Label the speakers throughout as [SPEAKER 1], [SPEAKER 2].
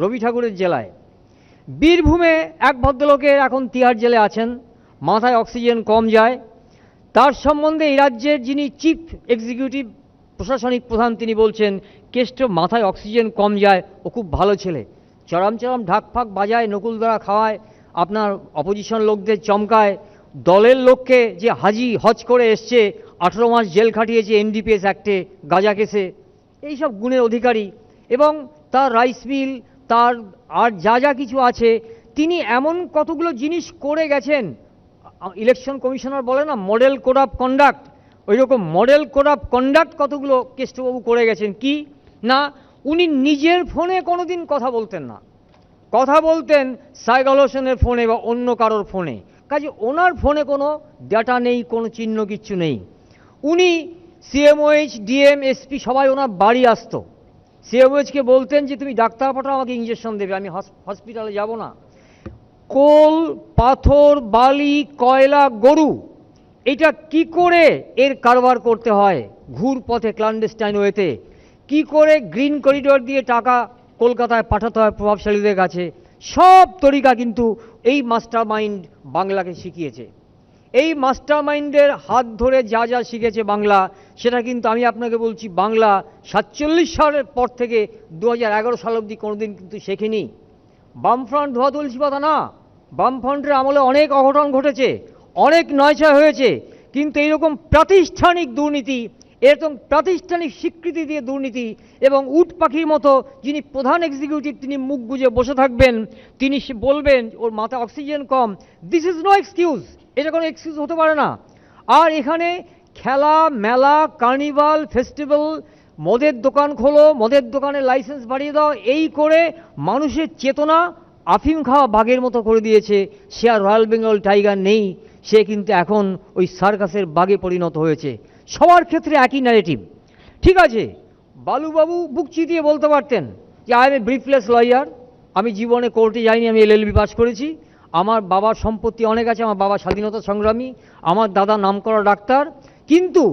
[SPEAKER 1] রবি ঠাকুরের জেলায়। বীরভূমে এক ভদ্রলোকের এখন তিহার জেলে আছেন, মাথায় অক্সিজেন কম যায়। তার সম্বন্ধে এই রাজ্যের যিনি চিফ এক্সিকিউটিভ প্রশাসনিক প্রধান, তিনি বলছেন, কেষ্ট মাথায় অক্সিজেন কম যায়, ও খুব ভালো ছেলে। চরম চরম ঢাক ফাক বাজায়, নকুল দ্বারা খাওয়ায়, আপনার অপোজিশন লোকদের চমকায়। দলের লোককে যে হাজি হজ করে এসছে, আঠেরো মাস জেল খাটিয়েছে এনডিপিএস অ্যাক্টে, গাজা কেসে। এইসব গুণের অধিকারী এবং তার রাইস মিল তার আর যা যা কিছু আছে, তিনি এমন কতগুলো জিনিস করে গেছেন। ইলেকশন কমিশনার বলে না মডেল কোড অফ কন্ডাক্ট ওই রকম মডেল কোড অফ কন্ডাক্ট কতগুলো কেষ্টবাবু করে গেছেন, কি? না, উনি নিজের ফোনে কোনোদিন কথা বলতেন না। কথা বলতেন সাইগল হোসেনের ফোনে বা অন্য কারোর ফোনে। কাজে ওনার ফোনে কোনো ডাটা নেই, কোনো চিহ্ন কিচ্ছু নেই। উনি সিএমওএইচ ডিএম এসপি সবাই ওনার বাড়ি আসতো। সিএমওএইচকে বলতেন যে তুমি ডাক্তার পাঠাও, আমাকে ইঞ্জেকশন দেবে, আমি হসপিটালে যাব না। কোল, পাথর, বালি, কয়লা, গরু, এটা কি করে এর কারবার করতে হয় ঘুর পথে ক্লান্ডেস্টাইন ওয়েতে কি করে গ্রিন করিডোর দিয়ে টাকা কলকাতায় পাঠাতে হয় প্রভাবশালীদের কাছে? সব তরিকা কিন্তু এই মাস্টার মাইন্ড বাংলাকে শিখিয়েছে। এই মাস্টার মাইন্ডের হাত ধরে যা যা শিখেছে বাংলা, সেটা কিন্তু আমি আপনাকে বলছি বাংলা সাতচল্লিশ সালের পর থেকে দু হাজার এগারো সাল অবধি কোনোদিন কিন্তু শেখেনি। বামফ্রন্ট ধোয়া তুলসী পাতা না, বামফ্রন্টের আমলে অনেক অঘটন ঘটেছে, অনেক নয়ছয় হয়েছে, কিন্তু এইরকম প্রাতিষ্ঠানিক দুর্নীতি, এরকম প্রাতিষ্ঠানিক স্বীকৃতি দিয়ে দুর্নীতি এবং উট পাখির মতো যিনি প্রধান এক্সিকিউটিভ তিনি মুখ গুজে বসে থাকবেন, তিনি বলবেন, ওর মাথায় অক্সিজেন কম দিস ইজ নো এক্সকিউজ এটা কোনো এক্সকিউজ হতে পারে না। আর এখানে খেলা, মেলা কার্নিভাল ফেস্টিভ্যাল মদের দোকান খোলো, মদের দোকানের লাইসেন্স বাড়িয়ে দাও, এই করে মানুষের চেতনা আফিম খাওয়া বাঘের মতো করে দিয়েছে। সে আর রয়্যাল বেঙ্গল টাইগার নেই, সে কিন্তু এখন ওই সার্কাসের বাঘে পরিণত হয়েছে। সবার ক্ষেত্রে একই ন্যারেটিভ ঠিক আছে, বালুবাবু বুক চিতিয়ে বলতে পারতেন যে I am a briefless lawyer আমি জীবনে কোর্টে যাইনি, আমি এলএলবি পাস করেছি। আমার বাবার সম্পত্তি অনেক আছে, আমার বাবা স্বাধীনতা সংগ্রামী, আমার দাদা নামকরা ডাক্তার, কিন্তু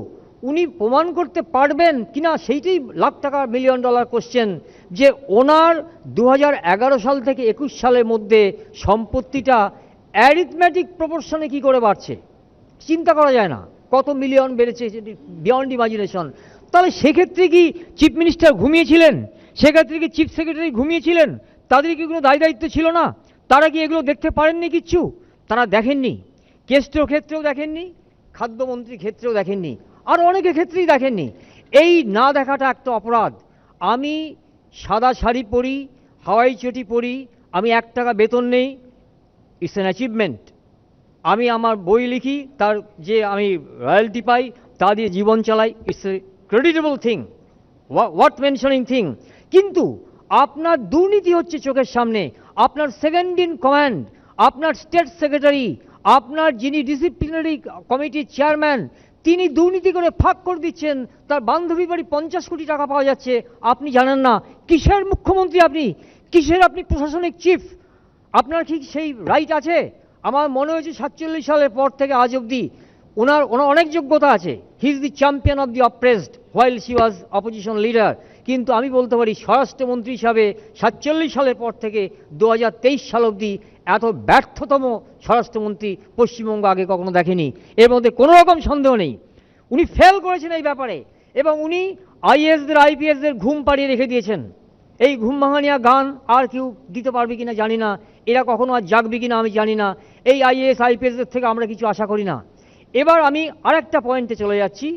[SPEAKER 1] উনি প্রমাণ করতে পারবেন কিনা সেইটাই লাখ টাকা মিলিয়ন ডলার কোশ্চেন যে ওনার দু হাজার এগারো সাল থেকে একুশ সালের মধ্যে সম্পত্তিটা অ্যারিথম্যাটিক প্রপোর্শনে কি করে বাড়ছে? চিন্তা করা যায় না। কত মিলিয়ন বেড়েছে বিয়ন্ড ইমাজিনেশন তাহলে সেক্ষেত্রে কি চিফ মিনিস্টার ঘুমিয়েছিলেন? সেক্ষেত্রে কি চিফ সেক্রেটারি ঘুমিয়েছিলেন? তাদের কি কোনো দায় দায়িত্ব ছিল না? তারা কি এগুলো দেখতে পারেননি কিচ্ছু? তারা দেখেননি। কেস্টের ক্ষেত্রেও দেখেননি, খাদ্যমন্ত্রীর ক্ষেত্রেও দেখেননি, আর অনেকের ক্ষেত্রেই দেখেননি। এই না দেখাটা একটা অপরাধ। আমি সাদা শাড়ি পরি, হাওয়াই চটি পরি, আমি এক টাকা বেতন নেই ইটস অ্যান অ্যাচিভমেন্ট আমি আমার বই লিখি, তার যে আমি রয়্যালটি পাই, তা দিয়ে জীবন চালাই it's a creditable thing what mentioning thing কিন্তু আপনার দুর্নীতি হচ্ছে চোখের সামনে। আপনার সেকেন্ড ইন কমান্ড আপনার স্টেট সেক্রেটারি আপনার যিনি ডিসিপ্লিনারি কমিটির চেয়ারম্যান তিনি দুর্নীতি করে ফাঁক করে দিচ্ছেন, তার বান্ধবী বাড়ি পঞ্চাশ কোটি টাকা পাওয়া যাচ্ছে। আপনি জানেন না, কিসের মুখ্যমন্ত্রী আপনি? কিসের আপনি প্রশাসনিক চিফ আপনার কি সেই রাইট আছে? আমার মনে হয়েছে সাতচল্লিশ সালের পর থেকে আজ অবধি ওনার ওনার অনেক যোগ্যতা আছে। He is the champion of the oppressed while she was opposition leader কিন্তু আমি বলতে পারি স্বরাষ্ট্রমন্ত্রী হিসাবে সাতচল্লিশ সালের পর থেকে দু হাজার তেইশ সাল অবধি এত ব্যর্থতম স্বরাষ্ট্রমন্ত্রী পশ্চিমবঙ্গ আগে কখনো দেখেনি। এর মধ্যে কোনো রকম সন্দেহ নেই। উনি ফেল করেছেন এই ব্যাপারে এবং উনি আইএসদের, আইপিএসদের ঘুম পাড়িয়ে রেখে দিয়েছেন। এই ঘুম ভাঙানিয়া গান আর কেউ দিতে পারবে কিনা জানি না। এরা কখনো আর জাগবে কিনা আমি জানি না। এই আইএস, আইপিএসদের থেকে আমরা কিছু আশা করি না। এবার আমি আরেকটা পয়েন্টে চলে যাচ্ছি।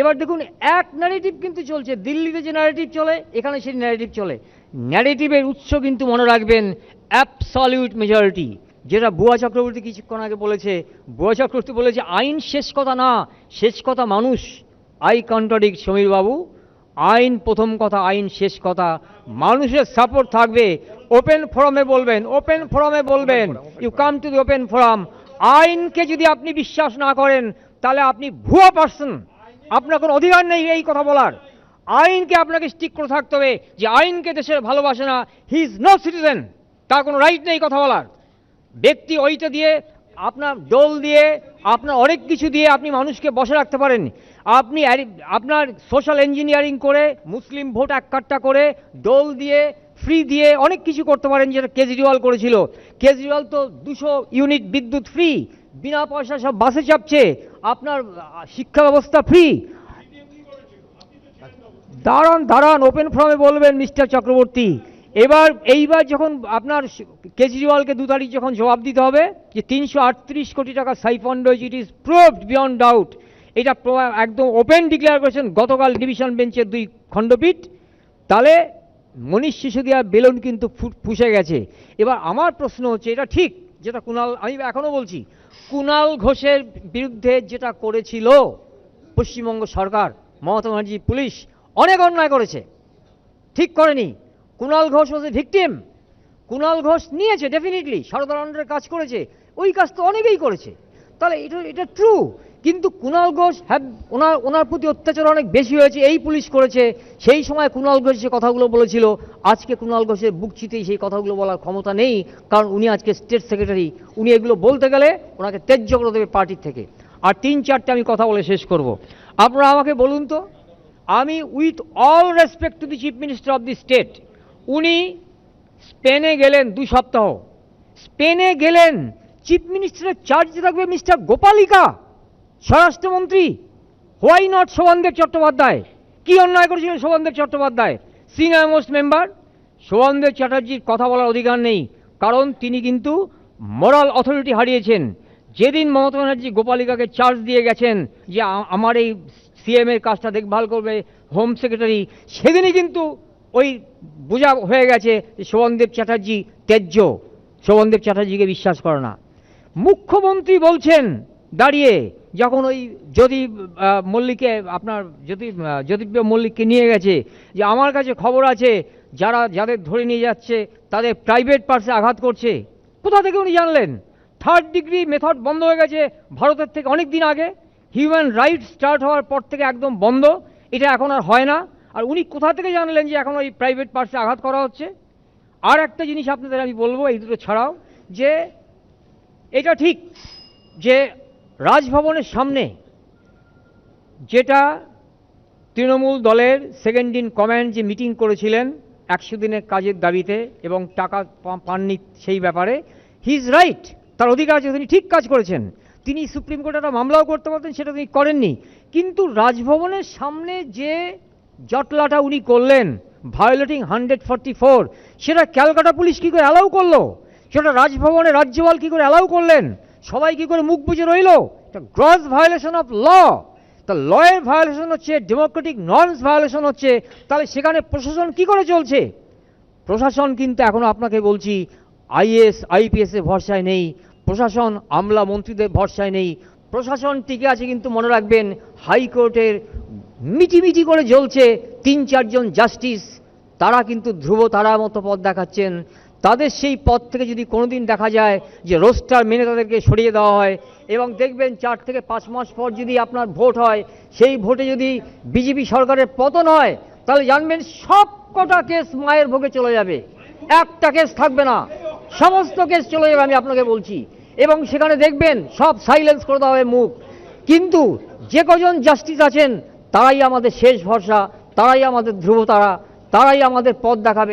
[SPEAKER 1] এবার দেখুন, এক ন্যারেটিভ কিন্তু চলছে। দিল্লিতে যে ন্যারেটিভ চলে, এখানে সেই ন্যারেটিভ চলে। ন্যারেটিভের উৎস কিন্তু মনে রাখবেন অ্যাবসলিউট মেজরিটি যেটা বুয়া চক্রবর্তী কিছুক্ষণ আগে বলেছে। বুয়া চক্রবর্তী বলেছে, আইন শেষ কথা না, শেষ কথা মানুষ। আই কন্ট্রাডিক্ট সমীর বাবু। আইন প্রথম কথা, আইন শেষ কথা। মানুষের সাপোর্ট থাকবে। ওপেন ফোরামে বলবেন ওপেন ফোরামে বলবেন। You come to the open forum আইনকে যদি আপনি বিশ্বাস না করেন, তাহলে আপনি ভুয়া পার্সন আপনার কোনো অধিকার নেই এই কথা বলার। আইনকে আপনাকে স্টিক করে থাকতে হবে যে আইনকে দেশের ভালোবাসে না হি ইজ নো সিটিজেন তার কোনো রাইট নেই কথা বলার। ব্যক্তি ওইটা দিয়ে, আপনার ডোল দিয়ে, আপনার অনেক কিছু দিয়ে আপনি মানুষকে বসে রাখতে পারেন। আপনি আপনার সোশ্যাল ইঞ্জিনিয়ারিং করে, মুসলিম ভোট এক কাট্টা করে ডোল দিয়ে ফ্রি দিয়ে অনেক কিছু করতে পারেন যেটা কেজরিওয়াল করেছিল। কেজরিওয়াল তো দুশো ইউনিট বিদ্যুৎ ফ্রি বিনা পয়সা সব বাসে চাপছে। আপনার শিক্ষা ব্যবস্থা ফ্রি দাঁড়ান দাঁড়ান ওপেন ফর্মে বলবেন মিস্টার চক্রবর্তী। এবার, এইবার যখন আপনার কেজরিওয়ালকে দু তারিখ যখন জবাব দিতে হবে, যে তিনশো আটত্রিশ কোটি টাকা সাইফন্ড হয়েছে it is proved beyond doubt এটা একদম ওপেন ডিক্লেয়ার করেছেন গতকাল ডিভিশন বেঞ্চের দুই খণ্ডপীঠ। তাহলে মনীষ সিসোদিয়ার বেলুন কিন্তু ফুসে গেছে। এবার আমার প্রশ্ন হচ্ছে, এটা ঠিক যেটা কুণাল আমি এখনও বলছি, কুনাল ঘোষের বিরুদ্ধে যেটা করেছিল পশ্চিমবঙ্গ সরকার, মমতা ব্যানার্জি পুলিশ, অনেক অন্যায় করেছে। ঠিক করেনি। Kunal Ghosh was a victim Kunal Ghosh নিয়েছে ডেফিনেটলি সরকার সারদানন্দের কাজ করেছে। ওই কাজ তো অনেকেই করেছে। তাহলে এটা এটা ট্রু কিন্তু কুণাল ঘোষ হ্যাভ ওনার ওনার প্রতি অত্যাচার অনেক বেশি হয়েছে, এই পুলিশ করেছে। সেই সময় কুণাল ঘোষ যে কথাগুলো বলেছিল, আজকে কুণাল ঘোষের বুক চিতেই সেই কথাগুলো বলার ক্ষমতা নেই, কারণ উনি আজকে স্টেট সেক্রেটারি। উনি এগুলো বলতে গেলে ওনাকে ত্যায্য করে দেবে পার্টির থেকে। আর তিন চারটে আমি কথা বলে শেষ করব। আপনারা আমাকে বলুন তো, আমি with all respect to the chief minister of the state, উনি স্পেনে গেলেন দুই সপ্তাহ। স্পেনে গেলেন, চিফ মিনিস্টারের চার্জে থাকবে মিস্টার গোপালিকা। স্বরাষ্ট্রমন্ত্রী হোয়াই নট শোভনদেব চট্টোপাধ্যায়? কী অন্যায় করেছিলেন Shobhandeb Chattopadhyay? Senior most member? Shobhandeb চ্যাটার্জির কথা বলার অধিকার নেই, কারণ তিনি কিন্তু মোরাল অথরিটি হারিয়েছেন। যেদিন মমতা ব্যানার্জি গোপালিকাকে চার্জ দিয়ে গেছেন যে আমার এই সিএম এর কাজটা দেখভাল করবে হোম সেক্রেটারি সেদিনই কিন্তু ওই বোঝা হয়ে গেছে যে শোভনদেব চ্যাটার্জি ত্যায্য। শোভনদেব চ্যাটার্জিকে বিশ্বাস করে না। মুখ্যমন্ত্রী বলছেন, দাঁড়িয়ে যখন ওই যদি আহ, মল্লিককে আপনার আহ, জ্যোতিপ্রিয় মল্লিককে নিয়ে গেছে যে আমার কাছে খবর আছে যারা যাদের ধরে নিয়ে যাচ্ছে তাদের প্রাইভেট পার্সে আঘাত করছে কোথা থেকে উনি জানলেন? থার্ড ডিগ্রি মেথড বন্ধ হয়ে গেছে ভারতের থেকে অনেক দিন আগে হিউম্যান রাইট স্টার্ট হওয়ার পর থেকে একদম বন্ধ এটা এখন আর হয় না। আর উনি কোথা থেকে জানলেন যে এখন ওই প্রাইভেট পার্সে আঘাত করা হচ্ছে? আর একটা জিনিস আপনাদের আমি বলব এই দুটো ছাড়াও যে এটা ঠিক যে রাজভবনের সামনে, যেটা তৃণমূল দলের সেকেন্ড ইন কমান্ড যে মিটিং করেছিলেন একশো দিনের কাজের দাবিতে এবং টাকা পাননি সেই ব্যাপারে হি ইজ রাইট তার অধিকার আছে, তিনি ঠিক কাজ করেছেন। তিনি সুপ্রিম কোর্টে একটা মামলাও করতে পারতেন, সেটা তিনি করেননি। কিন্তু রাজভবনের সামনে যে জটলাটা উনি করলেন ভায়োলেটিং হান্ড্রেড ফর্টি ফোর সেটা ক্যালকাটা পুলিশ কী করে অ্যালাউ করল? সেটা রাজভবনে রাজ্যপাল কী করে অ্যালাউ করলেন? সবাই কী করে মুখ বুঝে রইল? গ্রস ভায়োলেশন অফ ল তা লয়ের ভায়োলেশন হচ্ছে ডেমোক্রেটিক নর্মস ভায়োলেশন হচ্ছে। তাহলে সেখানে প্রশাসন কি করে চলছে? প্রশাসন কিন্তু এখনও আপনাকে বলছি, আইএস আইপিএসের ভরসায় নেই। প্রশাসন, আমলা মন্ত্রীদের ভরসায় নেই। প্রশাসন টিকে আছে কিন্তু মনে রাখবেন হাইকোর্টের মিটিমিটি করে জ্বলছে। তিন চারজন জাস্টিস তারা কিন্তু ধ্রুব তারার মতো পথ দেখাচ্ছেন। তাদের সেই পথ থেকে যদি কোনোদিন দেখা যায় যে রোস্টার মেনে তাদেরকে সরিয়ে দেওয়া হয়, এবং দেখবেন চার থেকে পাঁচ মাস পর যদি আপনার ভোট হয়, সেই ভোটে যদি বিজেপি সরকারের পতন হয়, তাহলে জানবেন সব কটা কেস মায়ের ভোগে চলে যাবে। একটা কেস থাকবে না। সমস্ত কেস চলে যাবে আমি আপনাকে বলছি। এবং সেখানে দেখবেন সব সাইলেন্স করে দেওয়া হবে মুখ। কিন্তু যে কজন জাস্টিস আছেন, তারাই আমাদের শেষ ভরসা, তারাই আমাদের ধ্রুবতারা, তারাই আমাদের পথ দেখাবে।